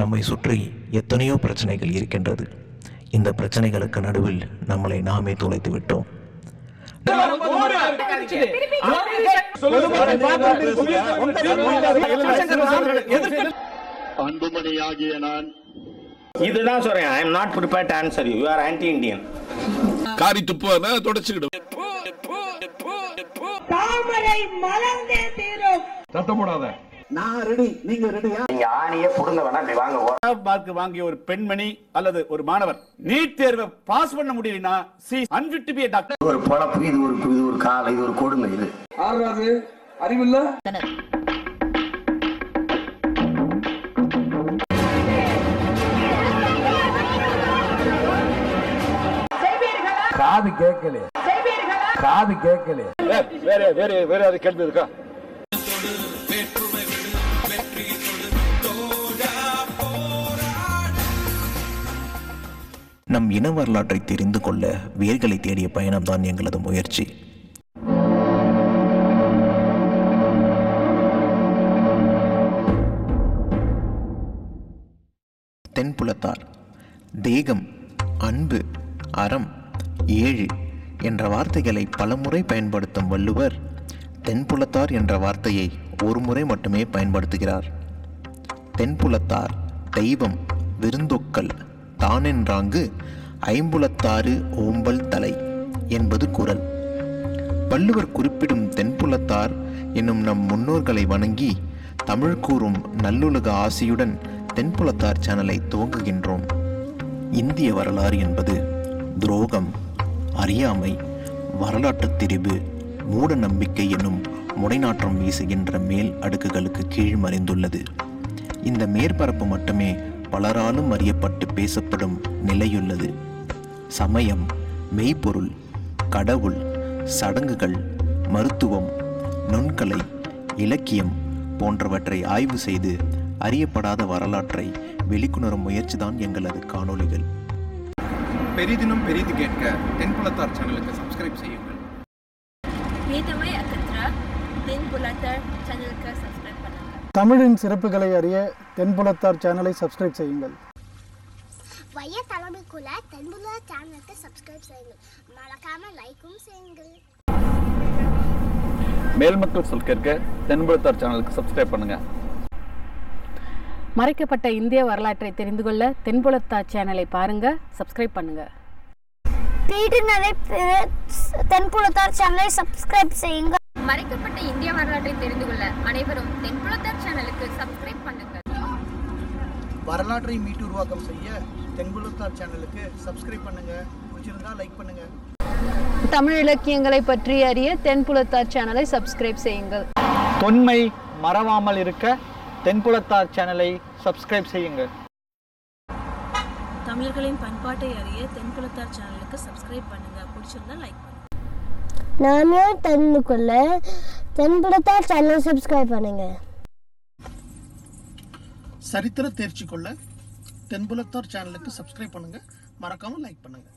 நம்மை சுற்றி எத்தனையோ பிரச்சனைகள் இருக்கின்றது. இந்த பிரச்சனைகளுக்கு நடுவில் நம்மளை நாமே தொலைத்து விட்டோம். அன்புமணியாகிய நான். இதுதான் சொல்றேன். I am not prepare to answer you are anti Indian காரி துப்புவானா தொடச்சுக்கிடும். தாமரை மலர்ந்தே தீரும். நீங்க ஆணியே புடுங்க வேணா இப்படி வாங்க மார்க் வாங்கிய ஒரு பெண்மணி அல்லது ஒரு மாணவர் நீட் தேர்வை பாஸ் பண்ண முடியலனா சி அன்பிட் டு பி டாக்டர் ஒரு பொழப்பு இது ஒரு இது ஒரு காலம் இது ஒரு கொடுமை இது. காது கேட்கல. காது கேட்கல. வேற வேற வேற அது கேள்வி இருக்கா? நம் இன வரலாற்றை தெரிந்து கொள்ள வேர்களை தேடிய பயணம்தான் எங்களது முயற்சி. தென்புலத்தார் தேகம் அன்பு அறம் ஏழு என்ற வார்த்தைகளை பலமுறை பயன்படுத்தும் வள்ளுவர் தென்புலத்தார் என்ற வார்த்தையை ஒரு முறை மட்டுமே பயன்படுத்துகிறார். தென்புலத்தார் தெய்வம் விருந்தொக்கல் தானென்றாங்கு ஐம்புலத்தாறு ஓம்பல் தலை என்பது குரல். வள்ளுவர் குறிப்பிடும் தென்புலத்தார் என்னும் நம் முன்னோர்களை வணங்கி தமிழ் கூறும் நல்லுலக ஆசையுடன் தென்புலத்தார் சேனலை துவங்குகின்றோம். இந்திய வரலாறு என்பது துரோகம் அறியாமை வரலாற்றுத் திரிவு மூட நம்பிக்கை என்னும் முடைநாற்றம் வீசுகின்ற மேல் அடுக்குகளுக்கு கீழ் மறைந்துள்ளது. இந்த மேற்பரப்பு மட்டுமே பலராலும் அறியப்பட்டு பேசப்படும் நிலையுள்ளது. சமயம் மெய்ப்பொருள் கடவுள் சடங்குகள் மருத்துவம் நுண்கலை இலக்கியம் போன்றவற்றை ஆய்வு செய்து அறியப்படாத வரலாற்றை வெளிக்கொணரும் முயற்சிதான் எங்களது காணொளிகள். பெரிதினும் பெரிது கேட்க தென்புலத்தார் சேனலுக்கு சப்ஸ்கிரைப் செய்யுங்கள். வேதமை அகற்றா தென் புலத்தர் சேனலுக்கு சப்ஸ்கிரைப் தமிழின் சிறப்புகளை அறிய தென்புலத்தார் சேனலை சப்ஸ்கிரைப் செய்யுங்கள். வைய தலைமைக்குள்ள தென்புல சேனலுக்கு சப்ஸ்கிரைப் செய்யுங்கள். மறக்காம லைக்கும் செய்யுங்கள். மேல்மக்கள் சொல் கேட்க தென்புலத்தார் சேனலுக்கு சப்ஸ்கிரைப் பண்ணுங்க. மறைக்கப்பட்ட இந்திய வரலாற்றை தெரிந்து கொள்ள தென்புலத்தா சேனலை பாருங்க சப்ஸ்கிரைப் பண்ணுங்க. தென்புலத்தார் சேனலை சப்ஸ்கிரைப் செய்யுங்கள். மறைக்கப்பட்ட இந்திய வரலாற்றை தெரிந்து கொள்ள அனைவரும் தென்புலத்தார் சேனலுக்கு சப்ஸ்கிரைப் பண்ணுங்க வரலாற்றை மீட்டுருவாக்கம் செய்ய தென்புலத்தார் சேனலுக்கு சப்ஸ்கிரைப் பண்ணுங்க. பிடிச்சிருந்தா லைக் பண்ணுங்க. தமிழ் இலக்கியங்களை பற்றி அறிய தென்புலத்தார் சேனலை சப்ஸ்கிரைப் செய்யுங்கள். தொன்மை மறவாமல் இருக்க தென்புலத்தார் சேனலை சப்ஸ்கிரைப் செய்யுங்கள். தமிழர்களின் பண்பாட்டை அறிய தென்புலத்தார் சேனலுக்கு சப்ஸ்கிரைப் பண்ணுங்க. பிடிச்சிருந்தா லைக் பண்ணுங்க. நாமே தெரிந்து கொள்ள? தென்புலத்தார் சேனலை சப்ஸ்கிரைப் பண்ணுங்க. சரித்திர தேர்ச்சி கொள்ள தென்புலத்தார் சேனலுக்கு சப்ஸ்கிரைப் பண்ணுங்க. மறக்காம லைக் பண்ணுங்க.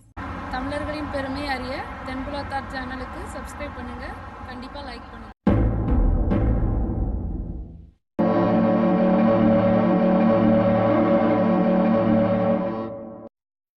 தமிழர்களின் பெருமை அறிய தென்புலத்தார் சேனலுக்கு சப்ஸ்கிரைப் பண்ணுங்க. கண்டிப்பா லைக் பண்ணுங்க.